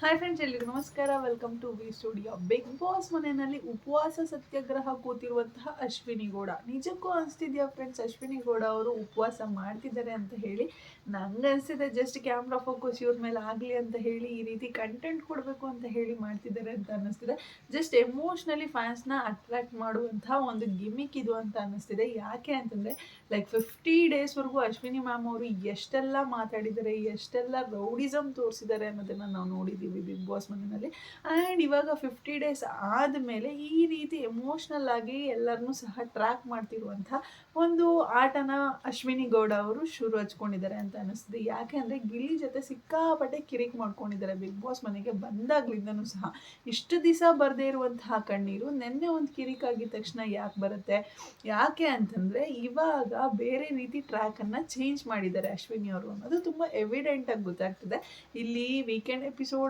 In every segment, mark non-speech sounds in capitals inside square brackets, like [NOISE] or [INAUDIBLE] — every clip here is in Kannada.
ಹಾಯ್ ಫ್ರೆಂಡ್ಸ್ ಎಲ್ಲಿ ನಮಸ್ಕಾರ. Welcome to V studio Bigg Boss ಮನೆಯಲ್ಲಿ ಉಪವಾಸ ಸತ್ಯಾಗ್ರಹ ಕೂತಿರುವಂತಹ ಅಶ್ವಿನಿ ಗೌಡ. ನಿಜಕ್ಕೂ ಅನಿಸ್ತಿದ್ಯಾ ಫ್ರೆಂಡ್ಸ್ ಅಶ್ವಿನಿ ಗೌಡ ಅವರು ಉಪವಾಸ ಮಾಡ್ತಿದ್ದಾರೆ ಅಂತ ಹೇಳಿ ನಂಗೆ ಅನಿಸ್ತಿದೆ. ಜಸ್ಟ್ ಕ್ಯಾಮ್ರಾ ಫೋಕಸ್ ಇವ್ರ ಮೇಲೆ ಆಗಲಿ ಅಂತ ಹೇಳಿ ಈ ರೀತಿ ಕಂಟೆಂಟ್ ಕೊಡಬೇಕು ಅಂತ ಹೇಳಿ ಮಾಡ್ತಿದ್ದಾರೆ ಅಂತ ಅನ್ನಿಸ್ತಿದೆ ಜಸ್ಟ್ ಎಮೋಷ್ನಲಿ ಫ್ಯಾನ್ಸ್ನ ಅಟ್ರಾಕ್ಟ್ ಮಾಡುವಂತಹ ಒಂದು ಗಿಮಿಕ್ ಇದು ಅಂತ ಅನ್ನಿಸ್ತಿದೆ ಯಾಕೆ ಅಂತಂದರೆ ಲೈಕ್ ಫಿಫ್ಟಿ ಡೇಸ್ವರೆಗೂ ಅಶ್ವಿನಿ ಮ್ಯಾಮ್ ಅವರು ಎಷ್ಟೆಲ್ಲ ಮಾತಾಡಿದ್ದಾರೆ, ಎಷ್ಟೆಲ್ಲ ರೌಡಿಸಮ್ ತೋರಿಸಿದ್ದಾರೆ ಅನ್ನೋದನ್ನು ನಾವು ನೋಡಿದ್ದೀವಿ ಬಿಗ್ ಬಾಸ್ ಮನೆಯಲ್ಲಿ. ಆ್ಯಂಡ್ ಇವಾಗ ಫಿಫ್ಟಿ ಡೇಸ್ ಆದಮೇಲೆ ಈ ರೀತಿ ಎಮೋಷ್ನಲ್ ಆಗಿ ಎಲ್ಲರನ್ನೂ ಸಹ ಟ್ರ್ಯಾಕ್ ಮಾಡ್ತಿರುವಂಥ ಒಂದು ಆಟನ ಅಶ್ವಿನಿ ಗೌಡ ಅವರು ಶುರು ಹಚ್ಕೊಂಡಿದ್ದಾರೆ ಅಂತ ಅನ್ನಿಸ್ತದೆ ಯಾಕೆ ಅಂದರೆ ಗಿಲ್ಲಿ ಜೊತೆ ಸಿಕ್ಕಾಪಟ್ಟೆ ಕಿರಿಕ್ ಮಾಡ್ಕೊಂಡಿದ್ದಾರೆ ಬಿಗ್ ಬಾಸ್ ಮನೆಗೆ ಬಂದಾಗ್ಲಿಂದನೂ ಸಹ. ಇಷ್ಟು ದಿವಸ ಬರದೇ ಇರುವಂತಹ ಕಣ್ಣೀರು ನಿನ್ನೆ ಒಂದು ಕಿರಿಕ್ ಆಗಿದ ತಕ್ಷಣ ಯಾಕೆ ಬರುತ್ತೆ? ಯಾಕೆ ಅಂತಂದರೆ ಇವಾಗ ಬೇರೆ ರೀತಿ ಟ್ರ್ಯಾಕನ್ನು ಚೇಂಜ್ ಮಾಡಿದ್ದಾರೆ ಅಶ್ವಿನಿ ಅವರು ಅನ್ನೋದು ತುಂಬ ಎವಿಡೆಂಟಾಗಿ ಗೊತ್ತಾಗ್ತದೆ. ಇಲ್ಲಿ ವೀಕೆಂಡ್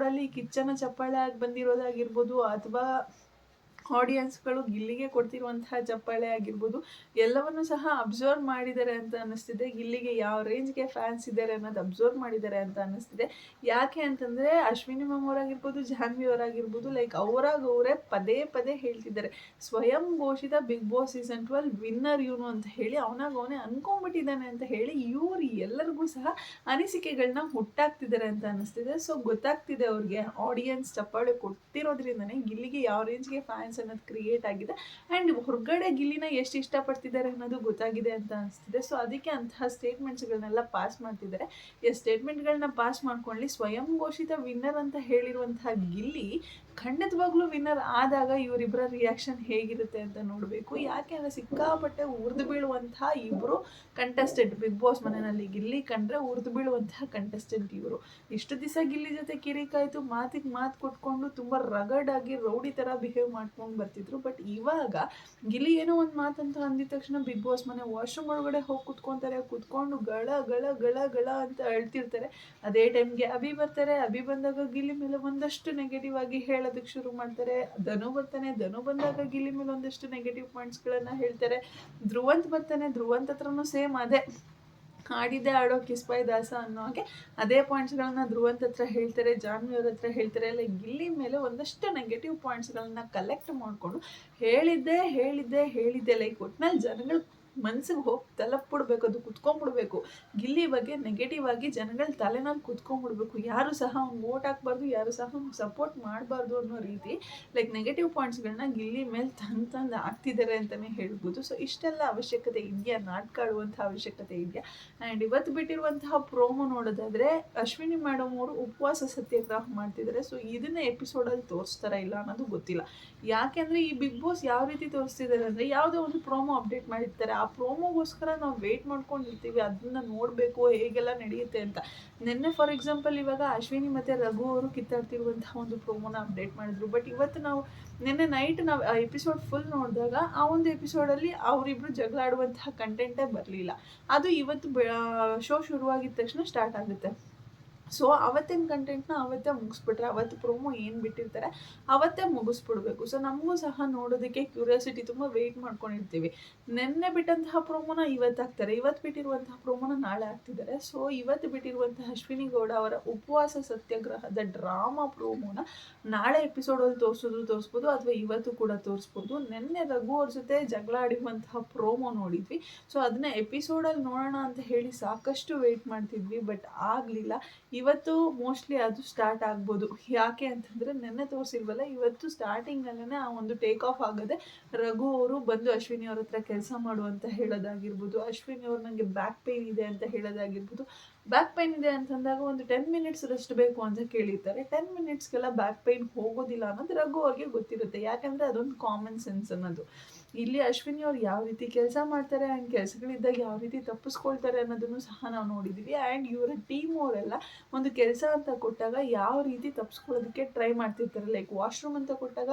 ಎಪಿಸೋಡಲ್ಲಿ ಕಿಚ್ಚನ ಚಪ್ಪಾಳೆ ಆಗಿ ಬಂದಿರೋದಾಗಿರ್ಬೋದು ಅಥವಾ ಆಡಿಯನ್ಸ್ಗಳು ಗಿಲ್ಲಿಗೆ ಕೊಡ್ತಿರುವಂತಹ ಚಪ್ಪಾಳೆ ಆಗಿರ್ಬೋದು, ಎಲ್ಲವನ್ನು ಸಹ ಅಬ್ಸರ್ವ್ ಮಾಡಿದ್ದಾರೆ ಅಂತ ಅನ್ನಿಸ್ತಿದೆ. ಗಿಲ್ಲಿಗೆ ಯಾವ ರೇಂಜ್ಗೆ ಫ್ಯಾನ್ಸ್ ಇದ್ದಾರೆ ಅನ್ನೋದು ಅಬ್ಸರ್ವ್ ಮಾಡಿದ್ದಾರೆ ಅಂತ ಅನ್ನಿಸ್ತಿದೆ. ಯಾಕೆ ಅಂತಂದರೆ, ಅಶ್ವಿನಿ ಮ್ಯಾಮ್ ಅವರಾಗಿರ್ಬೋದು, ಜಾನ್ವಿ ಅವರಾಗಿರ್ಬೋದು ಲೈಕ್ ಅವರಾಗ ಅವರೇ ಪದೇ ಪದೇ ಹೇಳ್ತಿದ್ದಾರೆ. ಸ್ವಯಂ ಘೋಷಿತ Bigg Boss season twelve winner ಇವನು ಅಂತ ಹೇಳಿ, ಅವನಾಗ ಅವನೇ ಅನ್ಕೊಂಡ್ಬಿಟ್ಟಿದ್ದಾನೆ ಅಂತ ಹೇಳಿ, ಇವರು ಎಲ್ಲರಿಗೂ ಸಹ ಅನಿಸಿಕೆಗಳನ್ನ ಹುಟ್ಟಾಗ್ತಿದ್ದಾರೆ ಅಂತ ಅನ್ನಿಸ್ತಿದೆ. ಸೊ ಗೊತ್ತಾಗ್ತಿದೆ ಅವ್ರಿಗೆ ಆಡಿಯನ್ಸ್ ಚಪ್ಪಾಳೆ ಕೊಟ್ಟಿರೋದ್ರಿಂದನೇ ಗಿಲ್ಲಿಗೆ ಯಾವ ರೇಂಜ್ಗೆ ಫ್ಯಾನ್ಸ್ ಅನ್ನೋದು ಕ್ರಿಯೇಟ್ ಆಗಿದೆ. ಆ್ಯಂಡ್ ಹೊರಗಡೆ ಗಿಲ್ಲಿನ ಎಷ್ಟು ಇಷ್ಟಪಡ್ತಿದ್ದಾರೆ ಅನ್ನೋದು ಗೊತ್ತಾಗಿದೆ ಅಂತ ಅನಿಸ್ತಿದೆ. ಸೊ ಅದಕ್ಕೆ ಅಂತಹ ಸ್ಟೇಟ್ಮೆಂಟ್ಸ್ಗಳನ್ನೆಲ್ಲ ಪಾಸ್ ಮಾಡ್ತಿದ್ದಾರೆ. ಈ ಸ್ಟೇಟ್ಮೆಂಟ್ಗಳನ್ನ ಪಾಸ್ ಮಾಡ್ಕೊಳ್ಳಿ. ಸ್ವಯಂ ಘೋಷಿತ ವಿನ್ನರ್ ಅಂತ ಹೇಳಿರುವಂತಹ ಗಿಲ್ಲಿ ಖಂಡಿತವಾಗ್ಲೂ ವಿನ್ನರ್ ಆದಾಗ ಇವರಿಬ್ಬರ ರಿಯಾಕ್ಷನ್ ಹೇಗಿರುತ್ತೆ ಅಂತ ನೋಡಬೇಕು. ಯಾಕೆ ಅಂದರೆ ಸಿಕ್ಕಾಪಟ್ಟೆ ಉರಿದು ಬೀಳುವಂತಹ ಇಬ್ಬರು ಕಂಟೆಸ್ಟೆಂಟ್ ಬಿಗ್ ಬಾಸ್ ಮನೆಯಲ್ಲಿ ಗಿಲ್ಲಿ ಕಂಡ್ರೆ ಉರಿದು ಬೀಳುವಂತಹ ಕಂಟೆಸ್ಟೆಂಟ್ ಇವರು. ಇಷ್ಟು ದಿವಸ ಗಿಲ್ಲಿ ಜೊತೆ ಕಿರಿಕಾಯ್ತು, ಮಾತಿಗೆ ಮಾತು ಕೊಟ್ಕೊಂಡು ತುಂಬ ರಗಡಾಗಿ ರೌಡಿ ಥರ ಬಿಹೇವ್ ಮಾಡ್ಕೊಂಡು ಬರ್ತಿದ್ರು. ಬಟ್ ಇವಾಗ ಗಿಲ್ಲಿ ಏನೋ ಒಂದು ಮಾತಂತ ಅಂದಿದ ತಕ್ಷಣ ಬಿಗ್ ಬಾಸ್ ಮನೆ ವಾಶ್ರೂಮ್ ಒಳಗಡೆ ಹೋಗಿ ಕುತ್ಕೊತಾರೆ. ಕುತ್ಕೊಂಡು ಗಳ ಗಳ ಗಳ ಗಳ ಅಂತ ಅಳ್ತಿರ್ತಾರೆ ಅದೇ ಟೈಮ್ಗೆ ಅಭಿ ಬರ್ತಾರೆ. ಅಭಿ ಬಂದಾಗ ಗಿಲ್ಲಿ ಮೇಲೆ ಒಂದಷ್ಟು ನೆಗೆಟಿವ್ ಆಗಿ ಹೇಳೋದಕ್ಕೆ ಶುರು ಮಾಡ್ತಾರೆ. ಧನು ಬರ್ತಾನೆ, ಧನು ಬಂದಾಗ ಗಿಲ್ಲಿ ಮೇಲೆ ಒಂದಷ್ಟು ನೆಗೆಟಿವ್ ಪಾಯಿಂಟ್ಸ್ಗಳನ್ನು ಹೇಳ್ತಾರೆ. ಧ್ರುವಂತ್ ಬರ್ತಾನೆ, ಧ್ರುವಂತ್ ಹತ್ರನೂ ಸೇಮ್ ಅದೇ. ಆಡಿದ್ದೆ ಆಡೋ ಕಿಸ್ಪಾಯಿ ದಾಸ ಅನ್ನೋ ಹಾಗೆ ಅದೇ ಪಾಯಿಂಟ್ಸ್ಗಳನ್ನ ಧ್ರುವಂತ್ ಹತ್ರ ಹೇಳ್ತಾರೆ, ಜಾನ್ವಿ ಅವ್ರ ಹತ್ರ ಹೇಳ್ತಾರೆ. ಲೈಕ್ ಗಿಲ್ಲಿ ಮೇಲೆ ಒಂದಷ್ಟು ನೆಗೆಟಿವ್ ಪಾಯಿಂಟ್ಸ್ಗಳನ್ನ ಕಲೆಕ್ಟ್ ಮಾಡಿಕೊಂಡು ಹೇಳಿದ್ದೆ ಹೇಳಿದ್ದೆ ಹೇಳಿದ್ದೆ. ಲೈಕ್ ಒಟ್ನಲ್ಲಿ ಜನಗಳು ಮನ್ಸಿಗೆ ಹೋಗಿ ತಲುಪಿಬಿಡ್ಬೇಕು, ಅದು ಕುತ್ಕೊಂಡ್ಬಿಡ್ಬೇಕು ಗಿಲ್ಲಿ ಬಗ್ಗೆ ನೆಗೆಟಿವ್ ಆಗಿ ಜನಗಳ ತಲೆನಲ್ಲಿ ಕುತ್ಕೊಂಡ್ಬಿಡ್ಬೇಕು ಯಾರು ಸಹ ಅವ್ನು ಓಟ್ ಹಾಕ್ಬಾರ್ದು, ಯಾರು ಸಹ ಅವ್ನಿಗೆ ಸಪೋರ್ಟ್ ಮಾಡಬಾರ್ದು ಅನ್ನೋ ರೀತಿ ಲೈಕ್ ನೆಗೆಟಿವ್ ಪಾಯಿಂಟ್ಸ್ಗಳನ್ನ ಗಿಲ್ಲಿ ಮೇಲೆ ತಂದು ತಂದು ಆಗ್ತಿದ್ದಾರೆ ಅಂತಲೇ ಹೇಳ್ಬೋದು. ಸೊ ಇಷ್ಟೆಲ್ಲ ಅವಶ್ಯಕತೆ ಇದೆಯಾ? ನಾಟಕ ಆಡುವಂಥ ಅವಶ್ಯಕತೆ ಇದೆಯಾ? ಆ್ಯಂಡ್ ಇವತ್ತು ಬಿಟ್ಟಿರುವಂತಹ ಪ್ರೋಮೋ ನೋಡೋದಾದರೆ, ಅಶ್ವಿನಿ ಮೇಡಮ್ ಅವರು ಉಪವಾಸ ಸತ್ಯಾಗ್ರಹ ಮಾಡ್ತಿದ್ದಾರೆ ಸೊ ಇದನ್ನ ಎಪಿಸೋಡಲ್ಲಿ ತೋರಿಸ್ತಾರ ಇಲ್ಲ ಅನ್ನೋದು ಗೊತ್ತಿಲ್ಲ. ಯಾಕೆಂದರೆ ಈ ಬಿಗ್ ಬಾಸ್ ಯಾವ ರೀತಿ ತೋರಿಸ್ತಿದ್ದಾರೆ ಅಂದರೆ ಯಾವುದೋ ಒಂದು ಪ್ರೋಮೋ ಅಪ್ಡೇಟ್ ಮಾಡಿರ್ತಾರೆ. ಆ ಪ್ರೋಮೋಗೋಸ್ಕರ ನಾವು ವೇಟ್ ಮಾಡ್ಕೊಂಡಿರ್ತೀವಿ ಅದನ್ನ ನೋಡಬೇಕು ಹೇಗೆಲ್ಲ ನಡೆಯುತ್ತೆ ಅಂತ. ನಿನ್ನೆ ಫಾರ್ ಎಕ್ಸಾಂಪಲ್ ಇವಾಗ ಅಶ್ವಿನಿ ಮತ್ತು ರಘು ಅವರು ಕಿತ್ತಾಡ್ತಿರುವಂತಹ ಒಂದು ಪ್ರೋಮೋನ ಅಪ್ಡೇಟ್ ಮಾಡಿದ್ರು. ಬಟ್ ಇವತ್ತು ನಾವು ನಿನ್ನೆ ನೈಟ್ ನಾವು ಎಪಿಸೋಡ್ ಫುಲ್ ನೋಡಿದಾಗ ಆ ಒಂದು ಎಪಿಸೋಡಲ್ಲಿ ಅವರಿಬ್ಬರು ಜಗಳ ಆಡುವಂತಹ ಕಂಟೆಂಟೇ ಬರಲಿಲ್ಲ. ಅದು ಇವತ್ತು ಶೋ ಶುರುವಾಗಿದ ತಕ್ಷಣ ಸ್ಟಾರ್ಟ್ ಆಗುತ್ತೆ. ಸೊ ಅವತ್ತಿನ ಕಂಟೆಂಟ್ನ ಅವತ್ತೇ ಮುಗಿಸ್ಬಿಟ್ರೆ, ಅವತ್ತು ಪ್ರೋಮೋ ಏನು ಬಿಟ್ಟಿರ್ತಾರೆ, ಅವತ್ತೇ ಮುಗಿಸ್ಬಿಡ್ಬೇಕು. ಸೊ ನಮಗೂ ಸಹ ನೋಡೋದಕ್ಕೆ ಕ್ಯೂರಿಯಾಸಿಟಿ ತುಂಬ ವೆಯ್ಟ್ ಮಾಡ್ಕೊಂಡಿರ್ತೀವಿ. ನಿನ್ನೆ ಬಿಟ್ಟಂತಹ ಪ್ರೋಮೋನ ಇವತ್ತು ಹಾಕ್ತಾರೆ ಇವತ್ತು ಬಿಟ್ಟಿರುವಂತಹ ಪ್ರೋಮೋನ ನಾಳೆ ಹಾಕ್ತಿದ್ದಾರೆ ಸೊ ಇವತ್ತು ಬಿಟ್ಟಿರುವಂತಹ ಅಶ್ವಿನಿ ಗೌಡ ಅವರ ಉಪವಾಸ ಸತ್ಯಾಗ್ರಹದ ಡ್ರಾಮಾ ಪ್ರೋಮೋನ ನಾಳೆ ಎಪಿಸೋಡಲ್ಲಿ ತೋರಿಸೋದು ತೋರಿಸ್ಬೋದು, ಅಥವಾ ಇವತ್ತು ಕೂಡ ತೋರಿಸ್ಬೋದು. ನಿನ್ನೆ ರಘು ಅವ್ರ ಜೊತೆ ಜಗಳ ಆಡಿರುವಂತಹ ಪ್ರೋಮೋ ನೋಡಿದ್ವಿ. ಸೊ ಅದನ್ನ ಎಪಿಸೋಡಲ್ಲಿ ನೋಡೋಣ ಅಂತ ಹೇಳಿ ಸಾಕಷ್ಟು ವೆಯ್ಟ್ ಮಾಡ್ತಿದ್ವಿ ಬಟ್ ಆಗಲಿಲ್ಲ. ಇವತ್ತು ಮೋಸ್ಟ್ಲಿ ಅದು ಸ್ಟಾರ್ಟ್ ಆಗ್ಬೋದು. ಯಾಕೆ ಅಂತಂದರೆ ನೆನ್ನೆ ತೋರಿಸಿಲ್ವಲ್ಲ, ಇವತ್ತು ಸ್ಟಾರ್ಟಿಂಗಲ್ಲೇ ಆ ಒಂದು ಟೇಕ್ ಆಫ್ ಆಗದೆ ರಘು ಅವರು ಬಂದು ಅಶ್ವಿನಿ ಅವ್ರ ಹತ್ರ ಕೆಲಸ ಮಾಡುವಂತ ಹೇಳೋದಾಗಿರ್ಬೋದು, ಅಶ್ವಿನಿ ಅವ್ರು ನನಗೆ ಬ್ಯಾಕ್ ಪೇನ್ ಇದೆ ಅಂತ ಹೇಳೋದಾಗಿರ್ಬೋದು. ಬ್ಯಾಕ್ ಪೈನ್ ಇದೆ ಅಂತಂದಾಗ ಒಂದು ಟೆನ್ ಮಿನಿಟ್ಸ್ ರೆಸ್ಟ್ ಬೇಕು ಅಂತ ಕೇಳಿರ್ತಾರೆ. ಟೆನ್ ಮಿನಿಟ್ಸ್ಗೆಲ್ಲ ಬ್ಯಾಕ್ ಪೈನ್ ಹೋಗೋದಿಲ್ಲ ಅನ್ನೋದು ರಘು ಅವ್ರಿಗೆ ಗೊತ್ತಿರುತ್ತೆ. ಯಾಕಂದರೆ ಅದೊಂದು ಕಾಮನ್ ಸೆನ್ಸ್ ಅನ್ನೋದು. ಇಲ್ಲಿ ಅಶ್ವಿನಿ ಅವ್ರು ಯಾವ ರೀತಿ ಕೆಲಸ ಮಾಡ್ತಾರೆ ಆ್ಯಂಡ್ ಕೆಲಸಗಳಿದ್ದಾಗ ಯಾವ ರೀತಿ ತಪ್ಪಿಸ್ಕೊಳ್ತಾರೆ ಅನ್ನೋದನ್ನು ಸಹ ನಾವು ನೋಡಿದ್ದೀವಿ ಆ್ಯಂಡ್ ಇವರ ಟೀಮ್ ಅವರೆಲ್ಲ ಒಂದು ಕೆಲಸ ಅಂತ ಕೊಟ್ಟಾಗ ಯಾವ ರೀತಿ ತಪ್ಪಿಸ್ಕೊಳ್ಳೋದಕ್ಕೆ ಟ್ರೈ ಮಾಡ್ತಿರ್ತಾರೆ. ಲೈಕ್ ವಾಶ್ರೂಮ್ ಅಂತ ಕೊಟ್ಟಾಗ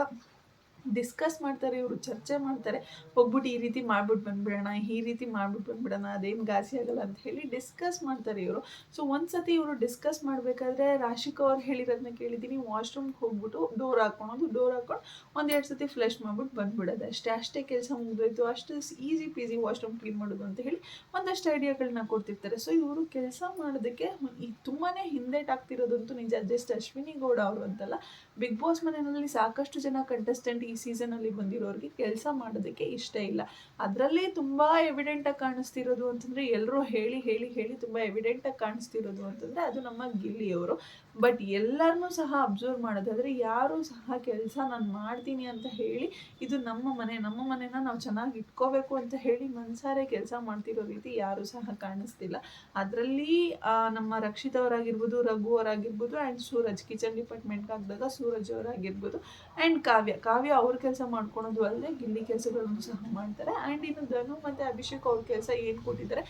ಡಿಸ್ಕಸ್ ಮಾಡ್ತಾರೆ, ಇವರು ಚರ್ಚೆ ಮಾಡ್ತಾರೆ. ಹೋಗ್ಬಿಟ್ಟು ಈ ರೀತಿ ಮಾಡ್ಬಿಟ್ಟು ಬಂದ್ಬಿಡೋಣ, ಈ ರೀತಿ ಮಾಡ್ಬಿಟ್ಟು ಬಂದ್ಬಿಡೋಣ, ಅದೇನು ಗಾಸಿ ಆಗಲ್ಲ ಅಂತ ಹೇಳಿ ಡಿಸ್ಕಸ್ ಮಾಡ್ತಾರೆ ಇವರು. ಸೊ ಒಂದ್ಸತಿ ಇವರು ಡಿಸ್ಕಸ್ ಮಾಡಬೇಕಾದ್ರೆ ರಾಶಿಕಾ ಅವ್ರು ಹೇಳಿರೋದನ್ನ ಕೇಳಿದ್ದೀನಿ. ವಾಶ್ರೂಮ್ಗೆ ಹೋಗ್ಬಿಟ್ಟು ಡೋರ್ ಹಾಕೊಳೋದು ಡೋರ್ ಹಾಕೊಂಡು ಒಂದೆರಡು ಸತಿ ಫ್ಲಶ್ ಮಾಡ್ಬಿಟ್ಟು ಬಂದ್ಬಿಡೋದು ಅಷ್ಟೇ. ಅಷ್ಟೇ ಕೆಲಸ ಮುಗಿದೋಯ್ತು. ಅಷ್ಟು ಈಸಿ ಪೀಸಿ ವಾಶ್ರೂಮ್ ಕ್ಲೀನ್ ಮಾಡೋದು ಅಂತ ಹೇಳಿ ಒಂದಷ್ಟು ಐಡಿಯಾಗಳನ್ನ ಕೊಡ್ತಿರ್ತಾರೆ. ಸೊ ಇವರು ಕೆಲಸ ಮಾಡೋದಕ್ಕೆ ತುಂಬಾ ಹಿಂದೇಟಾಗ್ತಿರೋದಂತೂ ನಿಜ. ಜಸ್ಟ್ ಅಶ್ವಿನಿ ಗೌಡ ಅವರು ಅಂತಲ್ಲ. ಬಿಗ್ ಬಾಸ್ ಮನೆಯಲ್ಲಿ ಸಾಕಷ್ಟು ಜನ ಕಂಟೆಸ್ಟೆಂಟ್ ಈ ಸೀಸನಲ್ಲಿ ಬಂದಿರೋರಿಗೆ ಕೆಲಸ ಮಾಡೋದಕ್ಕೆ ಇಷ್ಟ ಇಲ್ಲ. ಅದರಲ್ಲೇ ತುಂಬ ಎವಿಡೆಂಟಾಗಿ ಕಾಣಿಸ್ತಿರೋದು ಅಂತಂದರೆ ಎಲ್ಲರೂ ಹೇಳಿ ಹೇಳಿ ಹೇಳಿ ತುಂಬ ಎವಿಡೆಂಟಾಗಿ ಕಾಣಿಸ್ತಿರೋದು ಅಂತಂದರೆ ಅದು ನಮ್ಮ ಗಿಲ್ಲಿಯವರು. ಬಟ್ ಎಲ್ಲರನ್ನೂ ಸಹ ಅಬ್ಸರ್ವ್ ಮಾಡೋದಾದರೆ ಯಾರೂ ಸಹ ಕೆಲಸ ನಾನು ಮಾಡ್ತೀನಿ ಅಂತ ಹೇಳಿ ಇದು ನಮ್ಮ ಮನೆ, ನಮ್ಮ ಮನೆನ ನಾವು ಚೆನ್ನಾಗಿ ಇಟ್ಕೋಬೇಕು ಅಂತ ಹೇಳಿ ಮನ್ಸಾರೆ ಕೆಲಸ ಮಾಡ್ತಿರೋ ರೀತಿ ಯಾರೂ ಸಹ ಕಾಣಿಸ್ತಿಲ್ಲ. ಅದರಲ್ಲಿ ನಮ್ಮ ರಕ್ಷಿತ್ ಅವರಾಗಿರ್ಬೋದು, ರಘು ಅವರಾಗಿರ್ಬೋದು ಆ್ಯಂಡ್ ಸೂರಜ್, ಕಿಚನ್ ಡಿಪಾರ್ಟ್ಮೆಂಟ್ಗೆ ಹಾಕಿದಾಗ ಸೂರಜ್ ಅವರಾಗಿರ್ಬೋದು ಆ್ಯಂಡ್ ಕಾವ್ಯ. ಕಾವ್ಯ ಅವ್ರ ಕೆಲಸ ಮಾಡ್ಕೊಳೋದು ಅಲ್ಲದೆ ಗಿಲ್ಲಿ ಕೆಲಸಗಳನ್ನು ಸಹ ಮಾಡ್ತಾರೆ. ಆ್ಯಂಡ್ ಇನ್ನು ಧನು ಮತ್ತು ಅಭಿಷೇಕ್ ಅವ್ರ ಕೆಲಸ ಏನು ಕೊಟ್ಟಿದ್ದಾರೆ,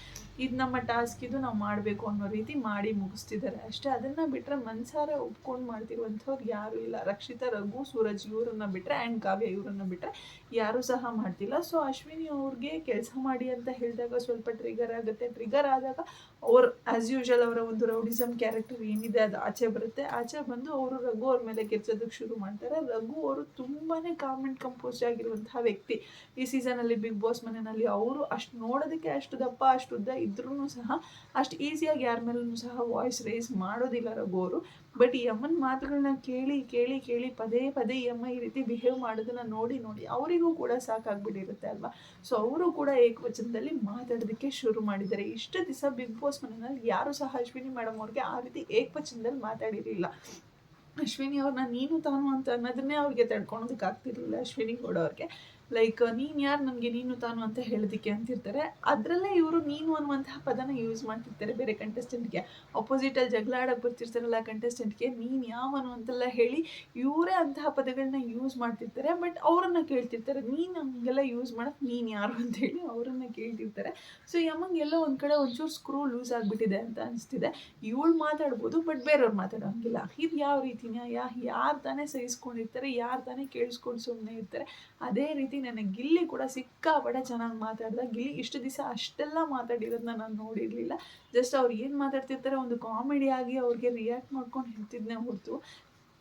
ಇದು ನಮ್ಮ ಟಾಸ್ಕ್ ಇದು ನಾವು ಮಾಡಬೇಕು ಅನ್ನೋ ರೀತಿ ಮಾಡಿ ಮುಗಿಸ್ತಿದ್ದಾರೆ. ಅಷ್ಟೇ, ಅದನ್ನು ಬಿಟ್ಟರೆ ಮನ್ಸಾರೆ ಒಪ್ಕೊಂಡು ಮಾಡ್ತಿರುವಂಥವ್ರು ಯಾರು ಇಲ್ಲ. ರಕ್ಷಿತಾ, ರಘು, ಸೂರಜ್ ಇವರನ್ನ ಬಿಟ್ಟರೆ ಆ್ಯಂಡ್ ಕಾವ್ಯ ಇವರನ್ನ ಬಿಟ್ಟರೆ ಯಾರು ಸಹ ಮಾಡ್ತಿಲ್ಲ. ಸೊ ಅಶ್ವಿನಿ ಅವ್ರಿಗೆ ಕೆಲಸ ಮಾಡಿ ಅಂತ ಹೇಳಿದಾಗ ಸ್ವಲ್ಪ ಟ್ರಿಗರ್ ಆಗುತ್ತೆ. ಟ್ರಿಗರ್ ಆದಾಗ ಅವ್ರು ಆ್ಯಸ್ ಯೂಶಲ್ ಅವರ ಒಂದು ರೌಡಿಸಮ್ ಕ್ಯಾರೆಕ್ಟರ್ ಏನಿದೆ ಅದು ಆಚೆ ಬರುತ್ತೆ. ಆಚೆ ಬಂದು ಅವರು ರಘು ಅವ್ರ ಮೇಲೆ ಕೆರ್ಚೋದಕ್ಕೆ ಶುರು ಮಾಡ್ತಾರೆ. ರಘು ಅವರು ತುಂಬಾ ಕಾಮೆಂಟ್ ಆ್ಯಂಡ್ ಕಂಪೋಸ್ ಆಗಿರುವಂತಹ ವ್ಯಕ್ತಿ. ಈ ಸೀಸನಲ್ಲಿ ಬಿಗ್ ಬಾಸ್ ಮನೆಯಲ್ಲಿ ಅವರು ಅಷ್ಟು ನೋಡೋದಕ್ಕೆ ಅಷ್ಟು ದಪ್ಪ, ಅಷ್ಟು ಉದ್ದ ಇದ್ರೂ ಸಹ ಅಷ್ಟು ಈಸಿಯಾಗಿ ಯಾರ ಮೇಲೂ ಸಹ ವಾಯ್ಸ್ ರೇಸ್ ಮಾಡೋದಿಲ್ಲ ರಘು ಅವರು. ಬಟ್ ಈ ಅಮ್ಮನ ಮಾತುಗಳನ್ನ ಕೇಳಿ ಕೇಳಿ ಕೇಳಿ ಪದೇ ಪದೇ ಈ ಅಮ್ಮ ಈ ರೀತಿ ಬಿಹೇವ್ ಮಾಡೋದನ್ನ ನೋಡಿ ನೋಡಿ ಅವರಿಗೂ ಕೂಡ ಸಾಕಾಗ್ಬಿಟ್ಟಿರುತ್ತೆ ಅಲ್ವಾ? ಸೊ ಅವರು ಕೂಡ ಏಕವಚನದಲ್ಲಿ ಮಾತಾಡೋದಕ್ಕೆ ಶುರು ಮಾಡಿದ್ದಾರೆ. ಇಷ್ಟು ದಿವಸ ಬಿಗ್ ಬಾಸ್ ಮನೆಯಲ್ಲಿ ಯಾರು ಸಹ ಅಶ್ವಿನಿ ಮೇಡಮ್ ಅವ್ರಿಗೆ ಆ ರೀತಿ ಏಕವಚನದಲ್ಲಿ ಮಾತಾಡಿರಲಿಲ್ಲ. ಅಶ್ವಿನಿ ಅವ್ರನ್ನ ನೀನು ತಾನು ಅಂತ ಅನ್ನೋದನ್ನೇ ಅವ್ರಿಗೆ ತಡ್ಕೊಳೋದಕ್ಕೆ ಆಗ್ತಿರ್ಲಿಲ್ಲ ಅಶ್ವಿನಿ ಗೌಡ ಅವ್ರಿಗೆ. ಲೈಕ್ ನೀನು ಯಾರು ನನಗೆ ನೀನು ತಾನು ಅಂತ ಹೇಳೋದಕ್ಕೆ ಅಂತಿರ್ತಾರೆ. ಅದರಲ್ಲೇ ಇವರು ನೀನು ಅನ್ನುವಂತಹ ಪದನ ಯೂಸ್ ಮಾಡ್ತಿರ್ತಾರೆ ಬೇರೆ ಕಂಟೆಸ್ಟೆಂಟ್ಗೆ ಅಪೋಸಿಟಲ್ಲಿ ಜಗಳ ಆಡೋಕೆ ಬರ್ತಿರ್ತಾರಲ್ಲ ಕಂಟೆಸ್ಟೆಂಟ್ಗೆ ನೀನು ಯಾವ ಅನ್ನುವಂತೆಲ್ಲ ಹೇಳಿ ಇವರೇ ಅಂತಹ ಪದಗಳನ್ನ ಯೂಸ್ ಮಾಡ್ತಿರ್ತಾರೆ. ಬಟ್ ಅವರನ್ನು ಕೇಳ್ತಿರ್ತಾರೆ, ನೀನು ಹಂಗೆಲ್ಲ ಯೂಸ್ ಮಾಡೋಕೆ ನೀನು ಯಾರು ಅಂತ ಹೇಳಿ ಅವರನ್ನು ಕೇಳ್ತಿರ್ತಾರೆ. ಸೊ ಯಮಂಗ್ ಎಲ್ಲೋ ಒಂದು ಕಡೆ ಒಂಚೂರು ಸ್ಕ್ರೂ ಲೂಸ್ ಆಗಿಬಿಟ್ಟಿದೆ ಅಂತ ಅನಿಸ್ತಿದೆ. ಇವಳು ಮಾತಾಡ್ಬೋದು ಬಟ್ ಬೇರೆಯವ್ರು ಮಾತಾಡೋಂಗಿಲ್ಲ ಇದು ಯಾವ ರೀತಿ ಯಾ ಯಾರು ತಾನೇ ಸಹಿಸ್ಕೊಂಡಿರ್ತಾರೆ, ಯಾರು ತಾನೇ ಕೇಳಿಸ್ಕೊಂಡು ಸುಮ್ಮನೆ ಇರ್ತಾರೆ, ಅದೇ ರೀತಿ ನನಗೆ ಗಿಲ್ಲಿ ಕೂಡ ಸಿಕ್ಕಾಪಟ್ಟೆ ಚೆನ್ನಾಗಿ ಮಾತಾಡ್ದ. ಗಿಲ್ಲಿ ಇಷ್ಟು ದಿವಸ ಅಷ್ಟೆಲ್ಲ ಮಾತಾಡಿರೋದನ್ನ ನಾನು ನೋಡಿರಲಿಲ್ಲ. ಜಸ್ಟ್ ಅವ್ರು ಏನು ಮಾತಾಡ್ತಿರ್ತಾರೆ ಒಂದು ಕಾಮಿಡಿ ಆಗಿ ಅವ್ರಿಗೆ ರಿಯಾಕ್ಟ್ ಮಾಡ್ಕೊಂಡು ಹೇಳ್ತಿದ್ನೇ ಹೊರತು.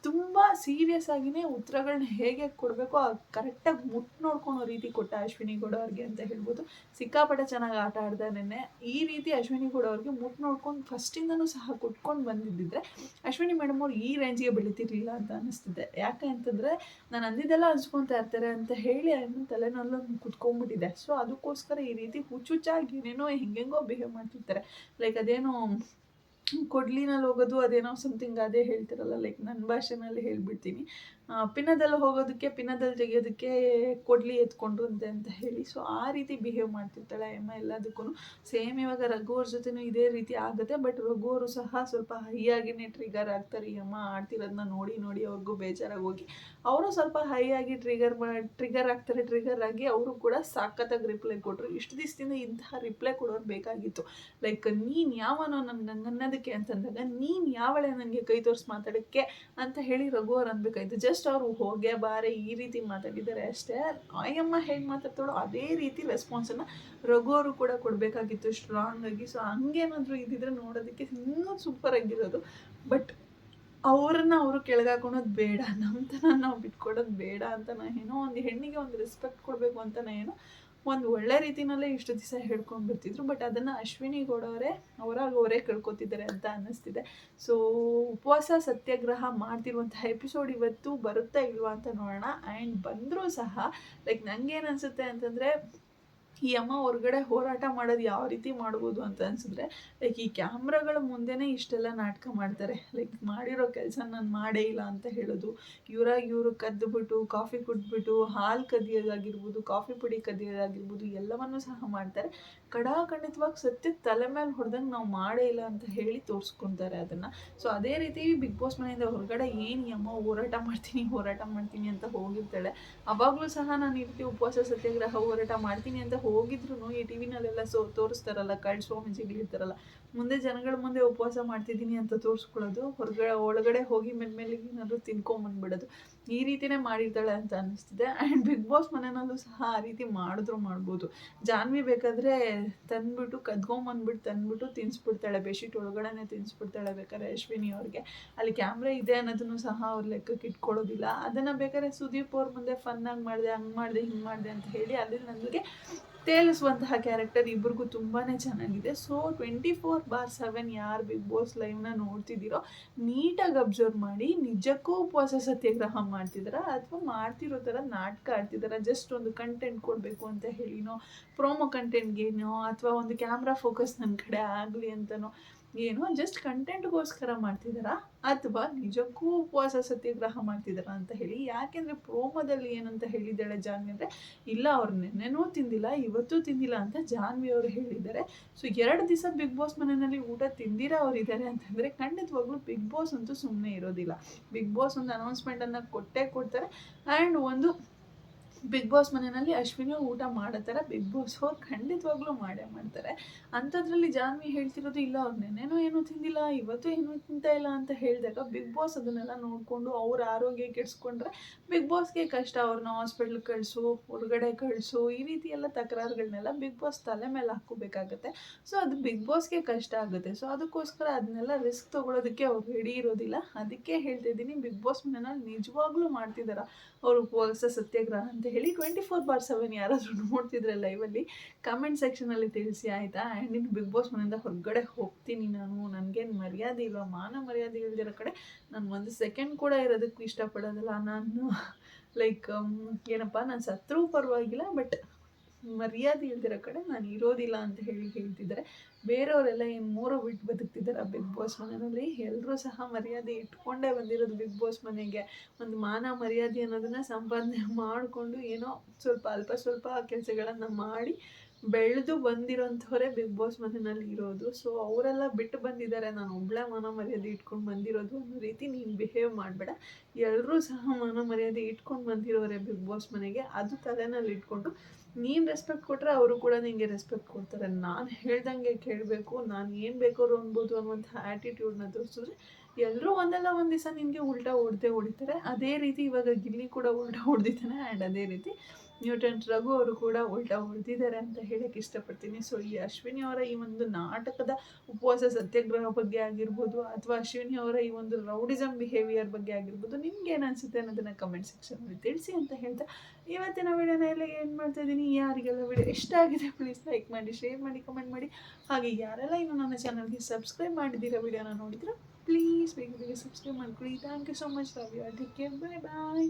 ತುಂಬ ಸೀರಿಯಸ್ ಆಗಿನೇ ಉತ್ತರಗಳನ್ನ ಹೇಗೆ ಕೊಡಬೇಕು ಕರೆಕ್ಟಾಗಿ ಮುಟ್ಟು ನೋಡ್ಕೊಳೋ ರೀತಿ ಕೊಟ್ಟ ಅಶ್ವಿನಿ ಗೌಡ ಅವ್ರಿಗೆ ಅಂತ ಹೇಳ್ಬೋದು. ಸಿಕ್ಕಾಪಟ್ಟೆ ಚೆನ್ನಾಗಿ ಆಟ ಆಡ್ದ ನೆನ್ನೆ. ಈ ರೀತಿ ಅಶ್ವಿನಿ ಗೌಡ ಅವ್ರಿಗೆ ಮುಟ್ಟು ನೋಡ್ಕೊಂಡು ಫಸ್ಟಿಂದನೂ ಸಹ ಕೊಟ್ಕೊಂಡು ಬಂದಿದ್ದಿದ್ರೆ ಅಶ್ವಿನಿ ಮೇಡಮ್ ಅವ್ರು ಈ ರೇಂಜಿಗೆ ಬೆಳಿತಿರ್ಲಿಲ್ಲ ಅಂತ ಅನಿಸ್ತಿದೆ. ಯಾಕೆ ಅಂತಂದರೆ ನಾನು ಅಂದಿದ್ದೆಲ್ಲ ಅನ್ಸ್ಕೊತಾ ಇರ್ತಾರೆ ಅಂತ ಹೇಳಿ ನನ್ನ ತಲೆನಲ್ಲೂ ಕುತ್ಕೊಂಡ್ಬಿಟ್ಟಿದೆ. ಸೊ ಅದಕ್ಕೋಸ್ಕರ ಈ ರೀತಿ ಹುಚ್ಚುಚ್ಚಾಗಿ ಏನೇನೋ ಹೆಂಗೆಂಗೋ ಬಿಹೇವ್ ಮಾಡ್ತಿರ್ತಾರೆ. ಲೈಕ್ ಅದೇನೋ ಕೊಡ್ಲಿನಲ್ಲಿ ಹೋಗೋದು ಅದೇನೋ ಸಮಥಿಂಗ್ ಅದೇ ಹೇಳ್ತಿರಲ್ಲ ಲೈಕ್ ನನ್ನ ಭಾಷೆನಲ್ಲಿ ಹೇಳ್ಬಿಡ್ತೀನಿ. ಪಿನ್ನದಲ್ಲಿ ಹೋಗೋದಕ್ಕೆ, ಪಿನ್ನದಲ್ಲಿ ತೆಗಿಯೋದಕ್ಕೆ ಕೊಡ್ಲಿ ಎತ್ಕೊಂಡ್ರಂತೆ ಅಂತ ಹೇಳಿ. ಸೊ ಆ ರೀತಿ ಬಿಹೇವ್ ಮಾಡ್ತಿರ್ತಾಳೆ ಎಮ್ಮ ಎಲ್ಲದಕ್ಕೂ ಸೇಮ್ ಇವಾಗ ರಘು ಅವ್ರ ಜೊತೆನೂ ಇದೇ ರೀತಿ ಆಗುತ್ತೆ ಬಟ್ ರಘು ಅವರು ಸಹ ಸ್ವಲ್ಪ ಹೈ ಆಗಿನೇ ಟ್ರಿಗರ್ ಆಗ್ತಾರೆ. ಈ ಅಮ್ಮ ಆಡ್ತಿರೋದನ್ನ ನೋಡಿ ನೋಡಿ ಅವ್ರಿಗೂ ಬೇಜಾರಾಗಿ ಹೋಗಿ. ಅವರು ಸ್ವಲ್ಪ ಹೈ ಆಗಿ ಟ್ರಿಗರ್ ಟ್ರಿಗರ್ ಆಗ್ತಾರೆ. ಟ್ರಿಗರ್ ಆಗಿ ಅವರು ಕೂಡ ಸಾಕತ್ತಾಗಿ ರಿಪ್ಲೈ ಕೊಟ್ಟರು ಇಷ್ಟು ದಿವಸದಿಂದ ಇಂತಹ ರಿಪ್ಲೈ ಕೊಡೋರು ಬೇಕಾಗಿತ್ತು. ಲೈಕ್ ನೀನು ಯಾವನೋ ನನ್ಗೆ ನಂಗೆ ಅನ್ನೋದಕ್ಕೆ ಅಂತಂದಾಗ, ನೀನು ಯಾವಳೆ ನನಗೆ ಕೈ ತೋರಿಸಿ ಮಾತಾಡೋಕ್ಕೆ ಅಂತ ಹೇಳಿ ರಘು ಅವ್ರು ಅನ್ಬೇಕಾಯ್ತು ಜಸ್ಟ್ ಅವರು ಹೋಗೇ ಬಾರೆ ಈ ರೀತಿ ಮಾತಾಡಿದ್ದಾರೆ ಅಷ್ಟೇ. ಆಯಮ್ಮ ಹೇಗೆ ಮಾತಾಡ್ತಾಳೋ ಅದೇ ರೀತಿ ರೆಸ್ಪಾನ್ಸನ್ನು ರಘು ಅವರು ಕೂಡ ಕೊಡಬೇಕಾಗಿತ್ತು ಸ್ಟ್ರಾಂಗ್ ಆಗಿ. ಸೊ ಹಂಗೇನಾದರೂ ಇದ್ದಿದ್ರೆ ನೋಡೋದಕ್ಕೆ ಇನ್ನೂ ಸೂಪರ್ ಆಗಿರೋದು. ಬಟ್ ಅವ್ರನ್ನ ಅವರು ಕೆಳಗಾಕೊಳೋದು ಬೇಡ. ನಮ್ಮತನ ನಾವು ಬಿಟ್ಕೊಡೋದು ಬೇಡ ಅಂತ ನಾ ಏನೋ ಒಂದು ಹೆಣ್ಣಿಗೆ ಒಂದು ರೆಸ್ಪೆಕ್ಟ್ ಕೊಡಬೇಕು ಅಂತ ನಾ ಏನೋ ಒಂದು ಒಳ್ಳೆ ರೀತಿನಲ್ಲೇ ಇಷ್ಟು ದಿವಸ ಹೇಳ್ಕೊಂಡು ಬರ್ತಿದ್ರು ಬಟ್ ಅದನ್ನು ಅಶ್ವಿನಿ ಗೌಡವರೇ ಅವರಾಗ ಅವರೇ ಕಳ್ಕೊತಿದ್ದಾರೆ ಅಂತ ಅನ್ನಿಸ್ತಿದೆ. ಸೊ ಉಪವಾಸ, ಸತ್ಯಾಗ್ರಹ ಮಾಡ್ತಿರುವಂತಹ ಎಪಿಸೋಡ್ ಇವತ್ತು ಬರುತ್ತಾ ಇಲ್ವಾ ಅಂತ ನೋಡೋಣ. ಆ್ಯಂಡ್ ಬಂದರೂ ಸಹ ಲೈಕ್ ನನಗೇನು ಅನಿಸುತ್ತೆ ಅಂತಂದರೆ ಈ ಅಮ್ಮ ಹೊರಗಡೆ ಹೋರಾಟ ಮಾಡೋದು ಯಾವ ರೀತಿ ಮಾಡ್ಬೋದು ಅಂತ ಅನ್ಸಿದ್ರೆ ಲೈಕ್ ಈ ಕ್ಯಾಮ್ರಾಗಳ ಮುಂದೆನೇ ಇಷ್ಟೆಲ್ಲ ನಾಟಕ ಮಾಡ್ತಾರೆ. ಲೈಕ್ ಮಾಡಿರೋ ಕೆಲಸ ನಾನು ಮಾಡೇ ಇಲ್ಲ ಅಂತ ಹೇಳೋದು. ಇವರಾಗಿ ಇವರು ಕದ್ದುಬಿಟ್ಟು, ಕಾಫಿ ಕುಡ್ಬಿಟ್ಟು ಹಾಲು ಕದಿಯೋದಾಗಿರ್ಬೋದು, ಕಾಫಿ ಪುಡಿ ಕದಿಯೋದಾಗಿರ್ಬೋದು ಎಲ್ಲವನ್ನೂ ಸಹ ಮಾಡ್ತಾರೆ. ಕಡಾಖಂಡಿತವಾಗಿ ಸತ್ಯ ತಲೆ ಮೇಲೆ ಹೊಡೆದಂಗೆ ನಾವು ಮಾಡೇ ಇಲ್ಲ ಅಂತ ಹೇಳಿ ತೋರಿಸ್ಕೊತಾರೆ ಅದನ್ನು. ಸೊ ಅದೇ ರೀತಿ ಬಿಗ್ ಬಾಸ್ ಮನೆಯಿಂದ ಹೊರಗಡೆ ಏನು ಅಮ್ಮ ಹೋರಾಟ ಮಾಡ್ತೀನಿ ಹೋರಾಟ ಮಾಡ್ತೀನಿ ಅಂತ ಹೋಗಿರ್ತಾಳೆ, ಅವಾಗಲೂ ಸಹ ನಾನು ಈ ರೀತಿ ಉಪವಾಸ, ಸತ್ಯಾಗ್ರಹ ಹೋರಾಟ ಮಾಡ್ತೀನಿ ಅಂತ ಹೋಗಿದ್ರು ಈ ಟಿ ವಿನಲ್ಲೆಲ್ಲ ಸೊ, ತೋರಿಸ್ತಾರಲ್ಲ ಕಳ್ಳ ಸ್ವಾಮೀಜಿಗಳಿರ್ತಾರಲ್ಲ ಮುಂದೆ ಜನಗಳ ಮುಂದೆ ಉಪವಾಸ ಮಾಡ್ತಿದ್ದೀನಿ ಅಂತ ತೋರಿಸ್ಕೊಳ್ಳೋದು, ಹೊರಗಡೆ, ಒಳಗಡೆ ಹೋಗಿ ಮೇಲ್ಮೇಲಿಗೆ ಏನಾದರೂ ತಿನ್ಕೊಂಬಂದ್ಬಿಡೋದು, ಈ ರೀತಿನೇ ಮಾಡಿರ್ತಾಳೆ ಅಂತ ಅನ್ನಿಸ್ತಿದೆ. ಆ್ಯಂಡ್ ಬಿಗ್ ಬಾಸ್ ಮನೆಯಲ್ಲೂ ಸಹ ಆ ರೀತಿ ಮಾಡಿದ್ರು ಮಾಡ್ಬೋದು. ಜಾನ್ವಿ ಬೇಕಾದರೆ ತಂದ್ಬಿಟ್ಟು ಕದ್ಕೊಂಬಂದ್ಬಿಟ್ಟು ತಂದ್ಬಿಟ್ಟು ತಿನ್ಸ್ಬಿಡ್ತಾಳೆ, ಬೆಡ್ಶೀಟ್ ಒಳಗಡೆ ತಿನ್ಸ್ಬಿಡ್ತಾಳೆ ಬೇಕಾದ್ರೆ ಅಶ್ವಿನಿ ಅವ್ರಿಗೆ. ಅಲ್ಲಿ ಕ್ಯಾಮ್ರಾ ಇದೆ ಅನ್ನೋದನ್ನು ಸಹ ಅವ್ರ ಲೆಕ್ಕಕ್ಕೆ ಇಟ್ಕೊಳ್ಳೋದಿಲ್ಲ. ಅದನ್ನು ಬೇಕಾದ್ರೆ ಸುದೀಪ್ ಅವ್ರ ಮುಂದೆ ಫನ್ನಾಗಿ ಮಾಡಿದೆ, ಹಂಗೆ ಮಾಡಿದೆ, ಹಿಂಗೆ ಮಾಡಿದೆ ಅಂತ ಹೇಳಿ ಅಲ್ಲಿ ನನಗೆ ತೇಲಿಸುವಂತಹ ಕ್ಯಾರೆಕ್ಟರ್ ಇಬ್ರಿಗೂ ತುಂಬಾ ಚೆನ್ನಾಗಿದೆ. So twenty four bar seven ಯಾರು ಬಿಗ್ ಬಾಸ್ ಲೈವ್ನ ನೋಡ್ತಿದ್ದೀರೋ, ನೀಟಾಗಿ ಅಬ್ಸರ್ವ್ ಮಾಡಿ, ನಿಜಕ್ಕೂ ಉಪವಾಸ ಸತ್ಯಾಗ್ರಹ ಮಾಡ್ತಿದ್ದಾರಾ, ಅಥವಾ ಮಾಡ್ತಿರೋ ಥರ ನಾಟಕ ಆಡ್ತಿದ್ದಾರಾ ಜಸ್ಟ್ ಒಂದು ಕಂಟೆಂಟ್ ಕೊಡಬೇಕು ಅಂತ ಹೇಳಿನೋ ಪ್ರೋಮೋ ಕಂಟೆಂಟ್ಗೇನೋ ಅಥವಾ ಒಂದು ಕ್ಯಾಮ್ರಾ ಫೋಕಸ್ ನನ್ನ ಕಡೆ ಆಗಲಿ ಅಂತನೋ ಏನೋ ಜಸ್ಟ್ ಕಂಟೆಂಟ್ಗೋಸ್ಕರ ಮಾಡ್ತಿದ್ದಾರಾ ಅಥವಾ ನಿಜಕ್ಕೂ ಉಪವಾಸ, ಸತ್ಯಾಗ್ರಹ ಮಾಡ್ತಿದ್ದಾರಾ ಅಂತ ಹೇಳಿ, ಯಾಕೆಂದರೆ ಪ್ರೋಮೋದಲ್ಲಿ ಏನಂತ ಹೇಳಿದ್ದಾಳೆ ಜಾನ್ವಿ ಅಂದರೆ, ಇಲ್ಲ ಅವ್ರು ನೆನ್ನೆನೂ ತಿಂದಿಲ್ಲ, ಇವತ್ತೂ ತಿಂದಿಲ್ಲ ಅಂತ ಜಾನ್ವಿ ಅವರು ಹೇಳಿದ್ದಾರೆ. ಸೊ ಎರಡು ದಿವಸ ಬಿಗ್ ಬಾಸ್ ಮನೆಯಲ್ಲಿ ಊಟ ತಿಂದಿರೋ ಅವ್ರು ಇದ್ದಾರೆ ಅಂತಂದರೆ, ಖಂಡಿತವಾಗ್ಲೂ ಬಿಗ್ ಬಾಸ್ ಅಂತೂ ಸುಮ್ಮನೆ ಇರೋದಿಲ್ಲ. ಬಿಗ್ ಬಾಸ್ ಒಂದು ಅನೌನ್ಸ್ಮೆಂಟನ್ನು ಕೊಟ್ಟೇ ಕೊಡ್ತಾರೆ. ಆ್ಯಂಡ್ ಒಂದು ಬಿಗ್ ಬಾಸ್ ಮನೆಯಲ್ಲಿ ಅಶ್ವಿನಿ ಊಟ ಮಾಡೋ ಥರ ಬಿಗ್ ಬಾಸ್ ಅವ್ರು ಖಂಡಿತವಾಗ್ಲೂ ಮಾಡೇ ಮಾಡ್ತಾರೆ. ಅಂಥದ್ರಲ್ಲಿ ಜಾನ್ವಿ ಹೇಳ್ತಿರೋದು, ಇಲ್ಲ, ಅವ್ರು ನೆನ್ನೆನೂ ಏನೂ ತಿಂದಿಲ್ಲ, ಇವತ್ತು ಏನೂ ತಿಂತ ಇಲ್ಲ ಅಂತ ಹೇಳಿದಾಗ ಬಿಗ್ ಬಾಸ್ ಅದನ್ನೆಲ್ಲ ನೋಡಿಕೊಂಡು ಅವ್ರ ಆರೋಗ್ಯ ಕೆಡಿಸ್ಕೊಂಡ್ರೆ ಬಿಗ್ ಬಾಸ್ಗೆ ಕಷ್ಟ. ಅವ್ರನ್ನ ಹಾಸ್ಪಿಟ್ಲ್ ಕಳಿಸು, ಹೊರಗಡೆ ಕಳಿಸು, ಈ ರೀತಿ ಎಲ್ಲ ತಕರಾರುಗಳನ್ನೆಲ್ಲ ಬಿಗ್ ಬಾಸ್ ತಲೆ ಮೇಲೆ ಹಾಕೋಬೇಕಾಗತ್ತೆ ಸೊ ಅದು ಬಿಗ್ ಬಾಸ್ಗೆ ಕಷ್ಟ ಆಗುತ್ತೆ. ಸೊ ಅದಕ್ಕೋಸ್ಕರ ಅದನ್ನೆಲ್ಲ ರಿಸ್ಕ್ ತೊಗೊಳೋದಕ್ಕೆ ಅವ್ರು ರೆಡಿ ಇರೋದಿಲ್ಲ. ಅದಕ್ಕೆ ಹೇಳ್ತಾ ಇದ್ದೀನಿ ಬಿಗ್ ಬಾಸ್ ಮನೆಯಲ್ಲಿ ನಿಜವಾಗ್ಲೂ ಮಾಡ್ತಿದ್ದಾರ ಅವರು ಉಪವಾಸ ಸತ್ಯಾಗ್ರಹ ಅಂತ ಹೇಳಿ ಟ್ವೆಂಟಿ ಫೋರ್ ಬಾರ್ ಸೆವೆನ್ ಯಾರಾದರೂ ನೋಡ್ತಿದ್ರೆ ಲೈವಲ್ಲಿ ಕಮೆಂಟ್ ಸೆಕ್ಷನಲ್ಲಿ ತಿಳಿಸಿ, ಆಯಿತಾ? ಆ್ಯಂಡ್ ಇನ್ನು ಬಿಗ್ ಬಾಸ್ ಮನೆಯಿಂದ ಹೊರಗಡೆ ಹೋಗ್ತೀನಿ ನಾನು. ನನಗೇನು ಮರ್ಯಾದೆ ಇಲ್ವಾ? ಮಾನ ಮರ್ಯಾದೆ ಇಲ್ದಿರೋ ಕಡೆ ನಾನು ಒಂದು ಸೆಕೆಂಡ್ ಕೂಡ ಇರೋದಕ್ಕೂ ಇಷ್ಟಪಡೋದಿಲ್ಲ. ನಾನು ಲೈಕ್ ಏನಪ್ಪ? ನಾನು ಸತ್ರೂ ಪರವಾಗಿಲ್ಲ ಬಟ್ ಮರ್ಯಾದೆ ಇಲ್ದಿರೋ ಕಡೆ ನಾನು ಇರೋದಿಲ್ಲ ಅಂತ ಹೇಳಿ ಹೇಳ್ತಿದ್ದಾರೆ. ಬೇರೆಯವರೆಲ್ಲ ಏನು ಮೂರು ಬಿಟ್ಟು ಬದುಕ್ತಿದ್ದಾರೆ ಆ ಬಿಗ್ ಬಾಸ್ ಮನೆಯಲ್ಲಿ ಎಲ್ಲರೂ ಸಹ ಮರ್ಯಾದೆ ಇಟ್ಕೊಂಡೇ ಬಂದಿರೋದು ಬಿಗ್ ಬಾಸ್ ಮನೆಗೆ. ಒಂದು ಮಾನ ಮರ್ಯಾದೆ ಅನ್ನೋದನ್ನು ಸಂಪಾದನೆ [LAUGHS] ಮಾಡಿಕೊಂಡು ಏನೋ ಸ್ವಲ್ಪ ಅಲ್ಪ ಸ್ವಲ್ಪ ಕೆಲಸಗಳನ್ನು ಮಾಡಿ ಬೆಳೆದು ಬಂದಿರೋಂಥವರೇ ಬಿಗ್ ಬಾಸ್ ಮನೆಯಲ್ಲಿ ಇರೋದು. ಸೊ ಅವರೆಲ್ಲ ಬಿಟ್ಟು ಬಂದಿದ್ದಾರೆ. ನಾನು ಒಬ್ಬಳೇ ಮಾನ ಮರ್ಯಾದೆ ಇಟ್ಕೊಂಡು ಬಂದಿರೋದು ಅನ್ನೋ ರೀತಿ ನೀನು ಬಿಹೇವ್ ಮಾಡಬೇಡ. ಎಲ್ಲರೂ ಸಹ ಮಾನ ಮರ್ಯಾದೆ ಇಟ್ಕೊಂಡು ಬಂದಿರೋರೆ ಬಿಗ್ ಬಾಸ್ ಮನೆಗೆ. ಅದು ತಲೆನಲ್ಲಿ ಇಟ್ಕೊಂಡು ನೀನು ರೆಸ್ಪೆಕ್ಟ್ ಕೊಟ್ಟರೆ ಅವರು ಕೂಡ ನಿಮಗೆ ರೆಸ್ಪೆಕ್ಟ್ ಕೊಡ್ತಾರೆ. ನಾನು ಹೇಳ್ದಂಗೆ ಕೇಳಬೇಕು, ನಾನು ಏನು ಬೇಕಾದ್ರು ಅನ್ಬೋದು ಅನ್ನುವಂಥ ಆ್ಯಟಿಟ್ಯೂಡ್ನ ತೋರಿಸಿದ್ರೆ ಎಲ್ಲರೂ ಒಂದಲ್ಲ ಒಂದು ದಿವಸ ನಿನಗೆ ಉಲ್ಟಾ ಹೊಡೆದೇ ಹೊಡಿತಾರೆ ಅದೇ ರೀತಿ ಇವಾಗ ಗಿಲ್ಲಿ ಕೂಡ ಉಲ್ಟಾ ಹೊಡೆದಿದ್ದಾನೆ ಆ್ಯಂಡ್ ಅದೇ ರೀತಿ ನ್ಯೂಟನ್ ರಘು ಅವರು ಕೂಡ ಉಲ್ಟಾ ಉಳಿದಿದ್ದಾರೆ ಅಂತ ಹೇಳಕ್ಕೆ ಇಷ್ಟಪಡ್ತೀನಿ. ಸೊ ಈ ಅಶ್ವಿನಿ ಅವರ ಈ ಒಂದು ನಾಟಕದ ಉಪವಾಸ ಸತ್ಯಾಗ್ರಹ ಬಗ್ಗೆ ಆಗಿರ್ಬೋದು ಅಥವಾ ಅಶ್ವಿನಿ ಅವರ ಈ ಒಂದು ರೌಡಿಸಮ್ ಬಿಹೇವಿಯರ್ ಬಗ್ಗೆ ಆಗಿರ್ಬೋದು, ನಿಮ್ಗೆ ಏನು ಅನಿಸುತ್ತೆ ಅನ್ನೋದನ್ನು ಕಮೆಂಟ್ ಸೆಕ್ಷನಲ್ಲಿ ತಿಳಿಸಿ ಅಂತ ಹೇಳ್ತಾ ಇವತ್ತಿನ ವಿಡಿಯೋನ ಎಲ್ಲ ಏನು ಮಾಡ್ತಾ ಇದ್ದೀನಿ. ಯಾರಿಗೆಲ್ಲ ವಿಡಿಯೋ ಇಷ್ಟ ಆಗಿದೆ ಪ್ಲೀಸ್ ಲೈಕ್ ಮಾಡಿ ಶೇರ್ ಮಾಡಿ ಕಮೆಂಟ್ ಮಾಡಿ. ಹಾಗೆ ಯಾರೆಲ್ಲ ಇನ್ನು ನನ್ನ ಚಾನಲ್ಗೆ ಸಬ್ಸ್ಕ್ರೈಬ್ ಮಾಡಿದ್ದೀರಾ ವೀಡಿಯೋನ ನೋಡಿದ್ರೆ ಪ್ಲೀಸ್ ಬೇಗ ಬೇಗ ಸಬ್ಸ್ಕ್ರೈಬ್ ಮಾಡ್ಕೊಳ್ಳಿ. Thank you so much love you take bye bye